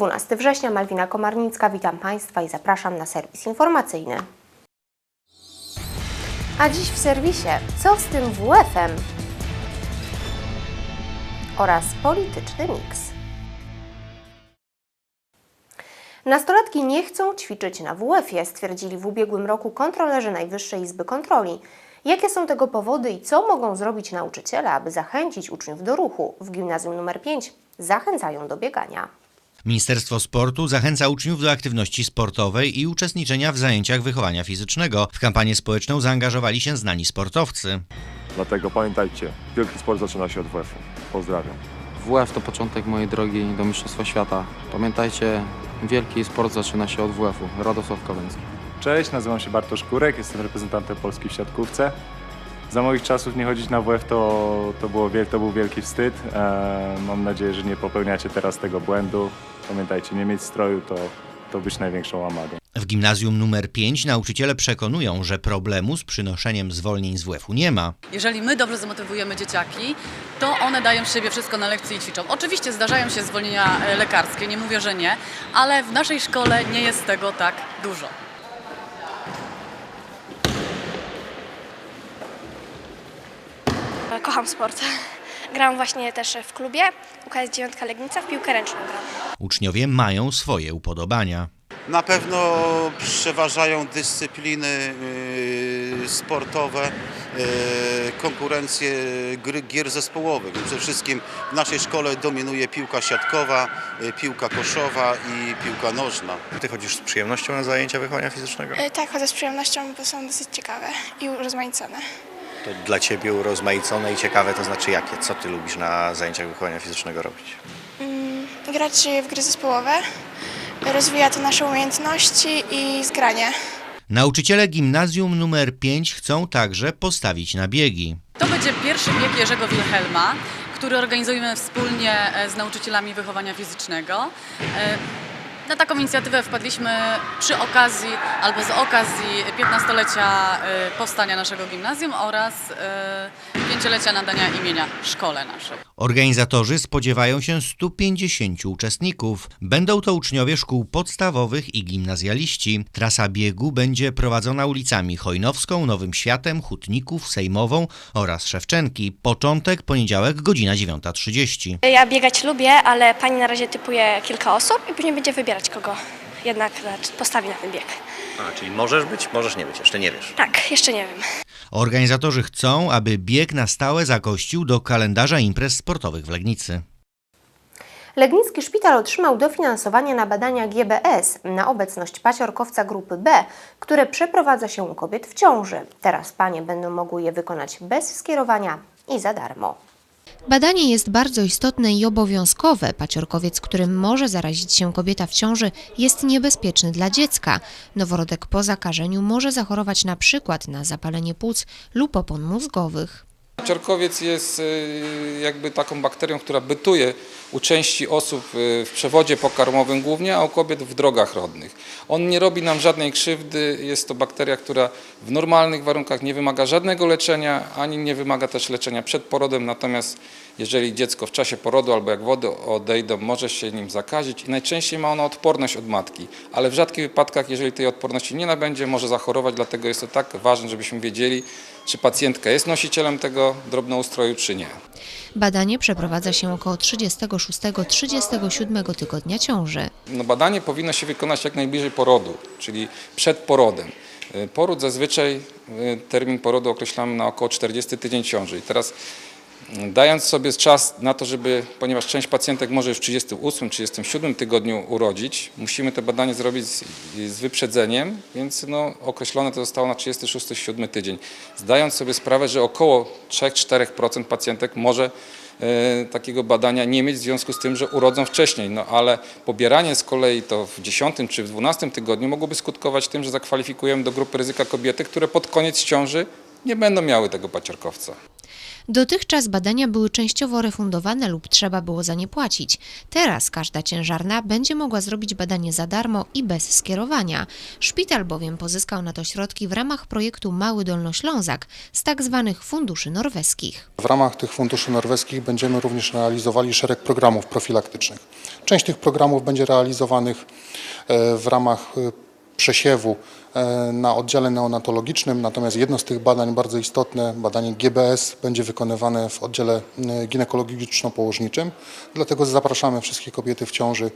Piątek, 12 września, Malwina Komarnicka, witam Państwa i zapraszam na serwis informacyjny. A dziś w serwisie, co z tym WF-em? Oraz polityczny miks. Nastolatki nie chcą ćwiczyć na WF-ie, stwierdzili w ubiegłym roku kontrolerzy Najwyższej Izby Kontroli. Jakie są tego powody i co mogą zrobić nauczyciele, aby zachęcić uczniów do ruchu? W gimnazjum nr 5 zachęcają do biegania. Ministerstwo Sportu zachęca uczniów do aktywności sportowej i uczestniczenia w zajęciach wychowania fizycznego. W kampanię społeczną zaangażowali się znani sportowcy. Dlatego pamiętajcie, wielki sport zaczyna się od WF-u. Pozdrawiam. WF to początek mojej drogi do Mistrzostwa Świata. Pamiętajcie, wielki sport zaczyna się od WF-u. Radosław Kowęcki. Cześć, nazywam się Bartosz Kurek, jestem reprezentantem Polski w siatkówce. Za moich czasów nie chodzić na WF to, to, było, to był wielki wstyd. E, mam nadzieję, że nie popełniacie teraz tego błędu. Pamiętajcie, nie mieć stroju to, to być największą łamadą. W gimnazjum numer 5 nauczyciele przekonują, że problemu z przynoszeniem zwolnień z WF-u nie ma. Jeżeli my dobrze zamotywujemy dzieciaki, to one dają z siebie wszystko na lekcji i ćwiczą. Oczywiście zdarzają się zwolnienia e, lekarskie, nie mówię, że nie, ale w naszej szkole nie jest tego tak dużo. Kocham sport. Gram właśnie też w klubie UKS 9 Legnica w piłkę ręczną gram. Uczniowie mają swoje upodobania. Na pewno przeważają dyscypliny y, sportowe, y, konkurencje gry, gier zespołowych. Przede wszystkim w naszej szkole dominuje piłka siatkowa, y, piłka koszowa i piłka nożna. Ty chodzisz z przyjemnością na zajęcia wychowania fizycznego? E, Tak, chodzę z przyjemnością, bo są dosyć ciekawe i urozmaicone. To dla Ciebie urozmaicone i ciekawe to znaczy jakie? Co Ty lubisz na zajęciach wychowania fizycznego robić? Grać w gry zespołowe rozwija to nasze umiejętności i zgranie. Nauczyciele gimnazjum numer 5 chcą także postawić na biegi. To będzie pierwszy bieg Jerzego Wilhelma, który organizujemy wspólnie e, z nauczycielami wychowania fizycznego. Na taką inicjatywę wpadliśmy przy okazji albo z okazji 15-lecia e, powstania naszego gimnazjum oraz pięciolecia nadania imienia szkole naszej. Organizatorzy spodziewają się 150 uczestników. Będą to uczniowie szkół podstawowych i gimnazjaliści. Trasa biegu będzie prowadzona ulicami Chojnowską, Nowym Światem, Hutników, Sejmową oraz Szewczenki. Początek poniedziałek, godzina 9.30. Ja biegać lubię, ale pani na razie typuje kilka osób i później będzie wybierać, kogo jednak e, postawi na ten bieg. A, czyli możesz być, możesz nie być, jeszcze nie wiesz. Tak, jeszcze nie wiem. Organizatorzy chcą, aby bieg na stałe zagościł do kalendarza imprez sportowych w Legnicy. Legnicki Szpital otrzymał dofinansowanie na badania GBS na obecność paciorkowca grupy B, które przeprowadza się u kobiet w ciąży. Teraz panie będą mogły je wykonać bez skierowania i za darmo. Badanie jest bardzo istotne i obowiązkowe. Paciorkowiec, którym może zarazić się kobieta w ciąży, jest niebezpieczny dla dziecka. Noworodek po zakażeniu może zachorować na przykład na zapalenie płuc lub opon mózgowych. Ciorkowiec jest y, jakby taką bakterią, która bytuje u części osób y, w przewodzie pokarmowym głównie, a u kobiet w drogach rodnych. On nie robi nam żadnej krzywdy, jest to bakteria, która w normalnych warunkach nie wymaga żadnego leczenia, ani nie wymaga też leczenia przed porodem, natomiast jeżeli dziecko w czasie porodu albo jak wody odejdą, może się nim zakazić i najczęściej ma ono odporność od matki, ale w rzadkich wypadkach, jeżeli tej odporności nie nabędzie, może zachorować, dlatego jest to tak ważne, żebyśmy wiedzieli, czy pacjentka jest nosicielem tego drobnoustroju, czy nie. Badanie przeprowadza się około 36-37 tygodnia ciąży. No badanie powinno się wykonać jak najbliżej porodu, czyli przed porodem. Y, Poród zazwyczaj, y, termin porodu określamy na około 40 tydzień ciąży. I teraz dając sobie czas na to, żeby, ponieważ część pacjentek może już w 38, 37 tygodniu urodzić, musimy to badanie zrobić z, z wyprzedzeniem, więc no, określone to zostało na 36-37 tydzień. Zdając sobie sprawę, że około 3-4% pacjentek może e, takiego badania nie mieć w związku z tym, że urodzą wcześniej. No ale pobieranie z kolei to w 10 czy w 12 tygodniu mogłoby skutkować tym, że zakwalifikujemy do grupy ryzyka kobiety, które pod koniec ciąży nie będą miały tego paciorkowca. Dotychczas badania były częściowo refundowane lub trzeba było za nie płacić. Teraz każda ciężarna będzie mogła zrobić badanie za darmo i bez skierowania. Szpital bowiem pozyskał na to środki w ramach projektu Mały Dolnoślązak z tak zwanych funduszy norweskich. W ramach tych funduszy norweskich będziemy również realizowali szereg programów profilaktycznych. Część tych programów będzie realizowanych e, w ramach e, przesiewu na oddziale neonatologicznym, natomiast jedno z tych badań bardzo istotne, badanie GBS, będzie wykonywane w oddziale e, ginekologiczno-położniczym. Dlatego zapraszamy wszystkie kobiety w ciąży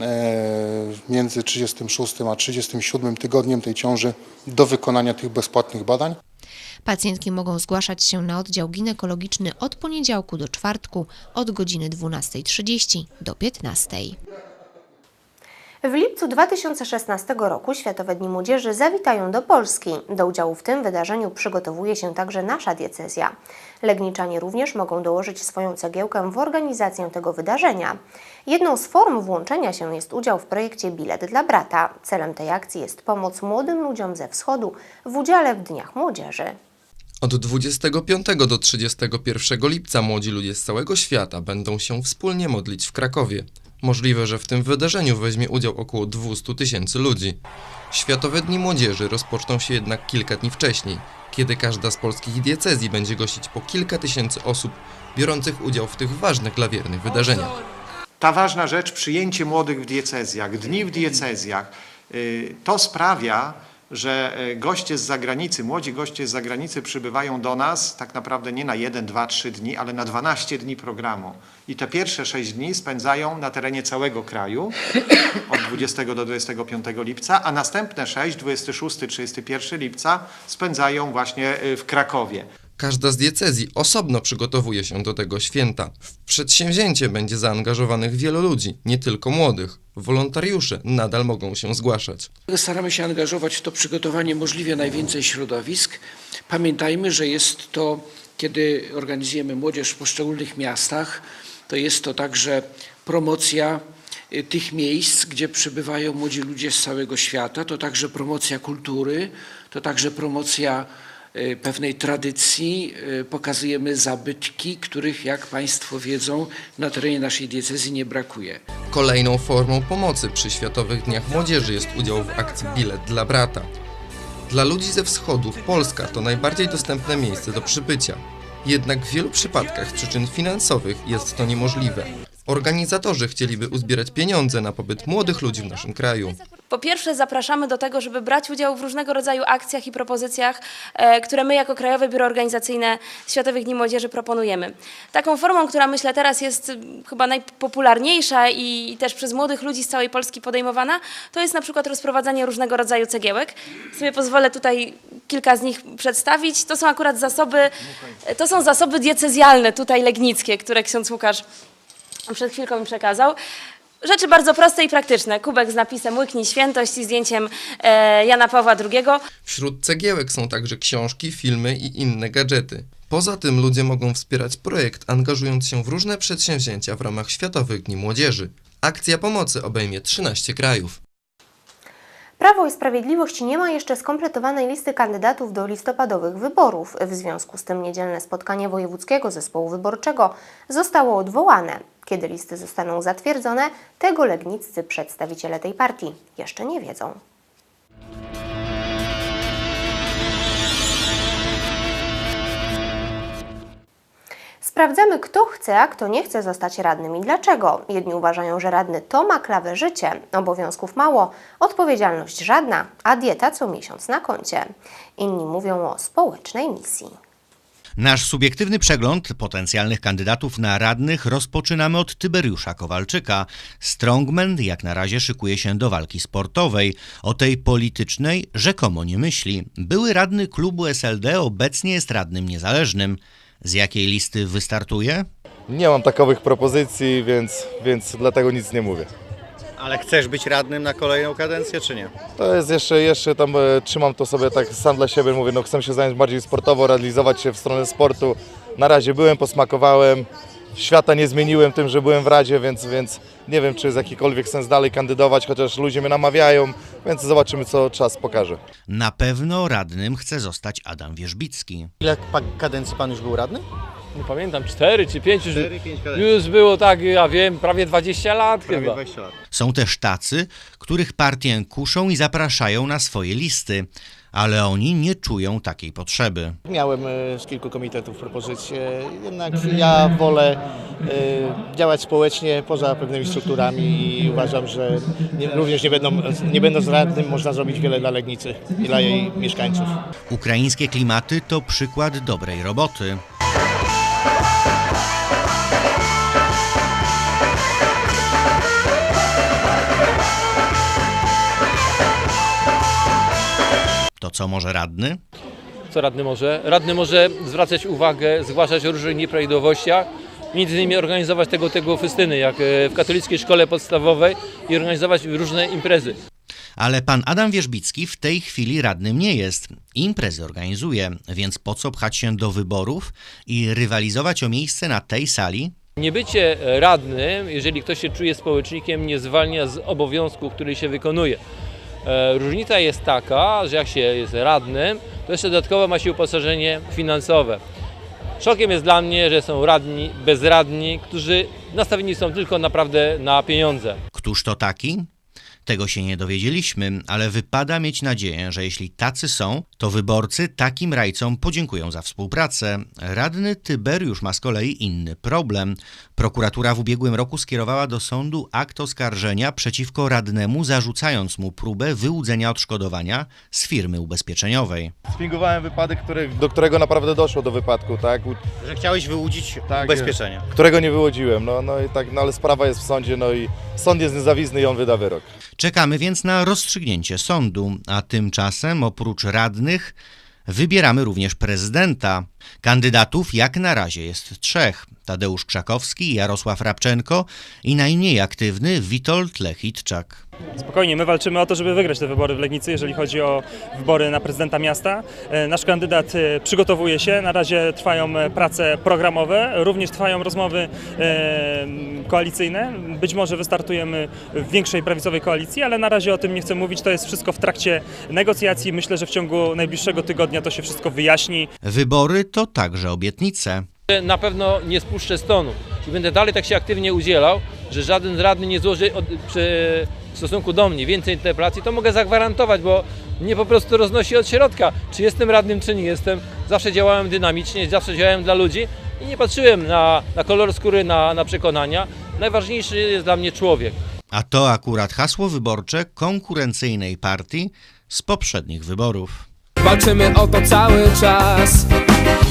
e, między 36 a 37 tygodniem tej ciąży do wykonania tych bezpłatnych badań. Pacjentki mogą zgłaszać się na oddział ginekologiczny od poniedziałku do czwartku od godziny 12.30 do 15.00. W lipcu 2016 roku Światowe Dni Młodzieży zawitają do Polski. Do udziału w tym wydarzeniu przygotowuje się także nasza diecezja. Legniczanie również mogą dołożyć swoją cegiełkę w organizację tego wydarzenia. Jedną z form włączenia się jest udział w projekcie Bilet dla Brata. Celem tej akcji jest pomoc młodym ludziom ze wschodu w udziale w Dniach Młodzieży. Od 25 do 31 lipca młodzi ludzie z całego świata będą się wspólnie modlić w Krakowie. Możliwe, że w tym wydarzeniu weźmie udział około 200 tysięcy ludzi. Światowe Dni Młodzieży rozpoczną się jednak kilka dni wcześniej, kiedy każda z polskich diecezji będzie gościć po kilka tysięcy osób biorących udział w tych ważnych dla wiernych wydarzeniach. Ta ważna rzecz, przyjęcie młodych w diecezjach, dni w diecezjach, y, to sprawia, że y, goście z zagranicy, młodzi goście z zagranicy przybywają do nas tak naprawdę nie na 1, 2, 3 dni, ale na 12 dni programu. I te pierwsze 6 dni spędzają na terenie całego kraju od 20 do 25 lipca, a następne 6, 26, 31 lipca spędzają właśnie y, w Krakowie. Każda z diecezji osobno przygotowuje się do tego święta. W przedsięwzięcie będzie zaangażowanych wielu ludzi, nie tylko młodych. Wolontariusze nadal mogą się zgłaszać. Staramy się angażować w to przygotowanie możliwie najwięcej środowisk. Pamiętajmy, że jest to, kiedy organizujemy młodzież w poszczególnych miastach, to jest to także promocja y, tych miejsc, gdzie przybywają młodzi ludzie z całego świata, to także promocja kultury, to także promocja pewnej tradycji. Y, Pokazujemy zabytki, których, jak Państwo wiedzą, na terenie naszej diecezji nie brakuje. Kolejną formą pomocy przy Światowych Dniach Młodzieży jest udział w akcji Bilet dla Brata. Dla ludzi ze wschodu Polska to najbardziej dostępne miejsce do przybycia. Jednak w wielu przypadkach z przyczyn finansowych jest to niemożliwe. Organizatorzy chcieliby uzbierać pieniądze na pobyt młodych ludzi w naszym kraju. Po pierwsze, zapraszamy do tego, żeby brać udział w różnego rodzaju akcjach i propozycjach, e, które my jako Krajowe Biuro Organizacyjne Światowych Dni Młodzieży proponujemy. Taką formą, która myślę teraz jest chyba najpopularniejsza i też przez młodych ludzi z całej Polski podejmowana, to jest na przykład rozprowadzanie różnego rodzaju cegiełek. Sobie pozwolę tutaj kilka z nich przedstawić. To są akurat zasoby, to są zasoby diecezjalne, tutaj legnickie, które ksiądz Łukasz przed chwilką mi przekazał. Rzeczy bardzo proste i praktyczne. Kubek z napisem Łyknij świętość i zdjęciem e, Jana Pawła II. Wśród cegiełek są także książki, filmy i inne gadżety. Poza tym ludzie mogą wspierać projekt, angażując się w różne przedsięwzięcia w ramach Światowych Dni Młodzieży. Akcja pomocy obejmie 13 krajów. Prawo i Sprawiedliwość nie ma jeszcze skompletowanej listy kandydatów do listopadowych wyborów. W związku z tym niedzielne spotkanie Wojewódzkiego Zespołu Wyborczego zostało odwołane. Kiedy listy zostaną zatwierdzone, tego legniccy przedstawiciele tej partii jeszcze nie wiedzą. Sprawdzamy, kto chce, a kto nie chce zostać radnym i dlaczego. Jedni uważają, że radny to maklawe życie, obowiązków mało, odpowiedzialność żadna, a dieta co miesiąc na koncie. Inni mówią o społecznej misji. Nasz subiektywny przegląd potencjalnych kandydatów na radnych rozpoczynamy od Tyberiusza Kowalczyka. Strongman jak na razie szykuje się do walki sportowej. O tej politycznej rzekomo nie myśli. Były radny klubu SLD obecnie jest radnym niezależnym. Z jakiej listy wystartuje? Nie mam takowych propozycji, więc, więc dlatego nic nie mówię. Ale chcesz być radnym na kolejną kadencję, czy nie? To jest jeszcze, jeszcze tam e, trzymam to sobie tak sam dla siebie, mówię, no chcę się zająć bardziej sportowo, realizować się w stronę sportu. Na razie byłem, posmakowałem, świata nie zmieniłem tym, że byłem w Radzie, więc, więc nie wiem, czy jest jakikolwiek sens dalej kandydować, chociaż ludzie mnie namawiają, więc zobaczymy, co czas pokaże. Na pewno radnym chce zostać Adam Wierzbicki. Ile pa- kadencji pan już był radny? nie pamiętam, 4 czy 5 już, 4, 5 kadencji. już było tak, ja wiem, prawie 20 lat Prawie chyba. 20 lat. Są też tacy, których partie kuszą i zapraszają na swoje listy, ale oni nie czują takiej potrzeby. Miałem e, z kilku komitetów propozycje, jednak ja wolę e, działać społecznie poza pewnymi strukturami i uważam, że nie, również nie, będą, nie będąc radnym można zrobić wiele dla Legnicy i dla jej mieszkańców. Ukraińskie klimaty to przykład dobrej roboty. Co może radny? Co radny może? Radny może zwracać uwagę, zgłaszać o różnych nieprawidłowościach, między innymi organizować tego, tego festyny, jak e, w katolickiej szkole podstawowej i organizować różne imprezy. Ale pan Adam Wierzbicki w tej chwili radnym nie jest. Imprezy organizuje, więc po co pchać się do wyborów i rywalizować o miejsce na tej sali? Niebycie radnym, jeżeli ktoś się czuje społecznikiem, nie zwalnia z obowiązku, który się wykonuje. E, Różnica jest taka, że jak się jest radnym, to jeszcze dodatkowo ma się uposażenie finansowe. Szokiem jest dla mnie, że są radni, bezradni, którzy nastawieni są tylko naprawdę na pieniądze. Któż to taki? Tego się nie dowiedzieliśmy, ale wypada mieć nadzieję, że jeśli tacy są, to wyborcy takim rajcom podziękują za współpracę. Radny Tyberiusz ma z kolei inny problem. Prokuratura w ubiegłym roku skierowała do sądu akt oskarżenia przeciwko radnemu, zarzucając mu próbę wyłudzenia odszkodowania z firmy ubezpieczeniowej. Sfingowałem wypadek, który, do którego naprawdę doszło do wypadku, tak? Że chciałeś wyłudzić Tak, ubezpieczenie. Którego nie wyłodziłem, no, no i tak, no ale sprawa jest w sądzie, no i sąd jest niezawizny i on wyda wyrok. Czekamy więc na rozstrzygnięcie sądu, a tymczasem oprócz radnych wybieramy również prezydenta. Kandydatów jak na razie jest trzech: Tadeusz Krzakowski, Jarosław Rabczenko i najmniej aktywny Witold Lechitczak. Spokojnie, my walczymy o to, żeby wygrać te wybory w Legnicy, jeżeli chodzi o wybory na prezydenta miasta. E, Nasz kandydat e, przygotowuje się, na razie trwają e, prace programowe, również trwają rozmowy koalicyjne. Być może wystartujemy w większej prawicowej koalicji, ale na razie o tym nie chcę mówić, to jest wszystko w trakcie negocjacji. Myślę, że w ciągu najbliższego tygodnia to się wszystko wyjaśni. Wybory to także obietnice. Na pewno nie spuszczę stonu i będę dalej tak się aktywnie udzielał, że żaden z radny nie złoży od, przy, w stosunku do mnie więcej interpelacji, to mogę zagwarantować, bo mnie po prostu roznosi od środka. Czy jestem radnym, czy nie jestem. Zawsze działałem dynamicznie, zawsze działałem dla ludzi i nie patrzyłem na, na kolor skóry, na, na przekonania. Najważniejszy jest dla mnie człowiek. A to akurat hasło wyborcze konkurencyjnej partii z poprzednich wyborów. Walczymy o to cały czas.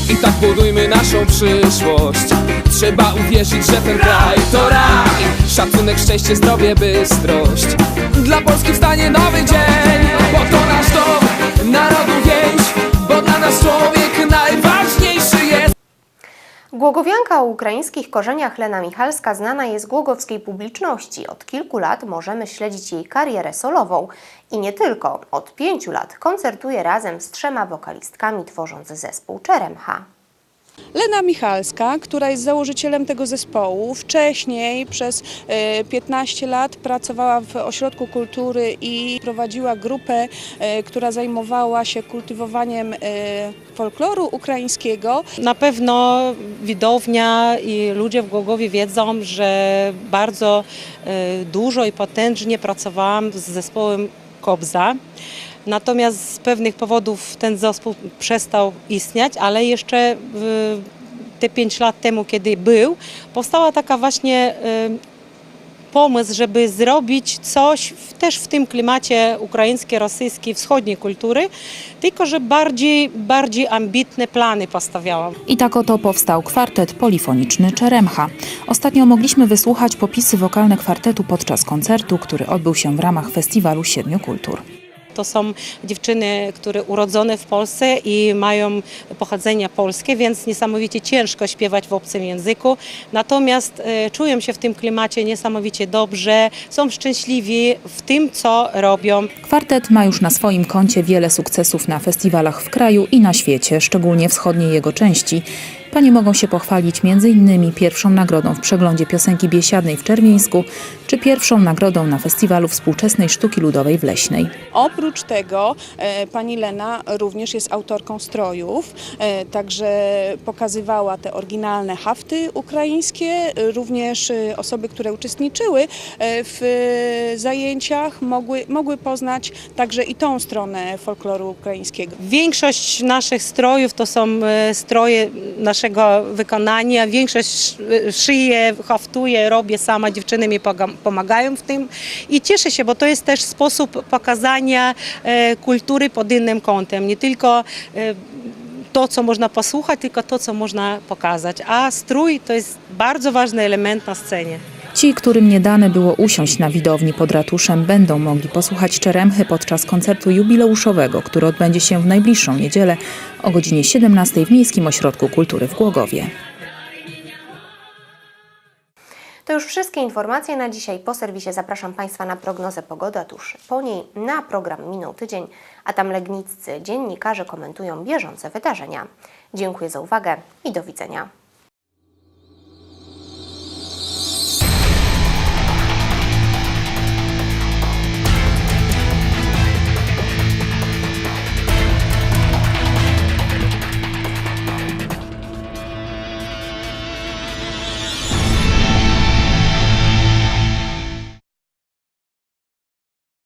I tak budujmy naszą przyszłość. Trzeba uwierzyć, że ten kraj to raj. Szacunek, szczęście, zdrowie, bystrość. Dla Polski wstanie nowy dzień Bo to nasz dom, narodu więź Bo dla nas człowiek Głogowianka o ukraińskich korzeniach Lena Michalska znana jest głogowskiej publiczności. Od kilku lat możemy śledzić jej karierę solową. I nie tylko. Od pięciu lat koncertuje razem z trzema wokalistkami tworząc zespół Czeremcha. Lena Michalska, która jest założycielem tego zespołu, wcześniej przez e, 15 lat pracowała w Ośrodku Kultury i prowadziła grupę, e, która zajmowała się kultywowaniem e, folkloru ukraińskiego. Na pewno widownia i ludzie w Głogowie wiedzą, że bardzo e, dużo i potężnie pracowałam z zespołem Kobza. Natomiast z pewnych powodów ten zespół przestał istnieć, ale jeszcze e, te pięć lat temu, kiedy był, powstała taka właśnie e, pomysł, żeby zrobić coś w, też w tym klimacie ukraińskiej, rosyjskiej, wschodniej kultury, tylko że bardziej, bardziej ambitne plany postawiałam. I tak oto powstał kwartet polifoniczny Czeremcha. Ostatnio mogliśmy wysłuchać popisy wokalne kwartetu podczas koncertu, który odbył się w ramach Festiwalu Siedmiu Kultur. To są dziewczyny, które urodzone w Polsce i mają pochodzenie polskie, więc niesamowicie ciężko śpiewać w obcym języku. Natomiast e, czują się w tym klimacie niesamowicie dobrze, są szczęśliwi w tym, co robią. Kwartet ma już na swoim koncie wiele sukcesów na festiwalach w kraju i na świecie, szczególnie wschodniej jego części. Panie mogą się pochwalić m.in. pierwszą nagrodą w przeglądzie piosenki biesiadnej w Czerwieńsku, czy pierwszą nagrodą na Festiwalu Współczesnej Sztuki Ludowej w Leśnej. Oprócz tego e, pani Lena również jest autorką strojów, e, także pokazywała te oryginalne hafty ukraińskie. Również e, osoby, które uczestniczyły e, w e, zajęciach mogły, mogły poznać także i tą stronę folkloru ukraińskiego. Większość naszych strojów to są e, stroje naszego wykonania. Większość szyję, haftuję, robię sama. Dziewczyny mi pomagają w tym i cieszę się, bo to jest też sposób pokazania e, kultury pod innym kątem. Nie tylko e, to, co można posłuchać, tylko to, co można pokazać. A strój to jest bardzo ważny element na scenie. Ci, którym nie dane było usiąść na widowni pod ratuszem, będą mogli posłuchać Czeremchy podczas koncertu jubileuszowego, który odbędzie się w najbliższą niedzielę o godzinie 17 w Miejskim Ośrodku Kultury w Głogowie. To już wszystkie informacje na dzisiaj. Po serwisie zapraszam Państwa na prognozę pogody, a tuż po niej na program Minął Tydzień, a tam legniccy dziennikarze komentują bieżące wydarzenia. Dziękuję za uwagę i do widzenia.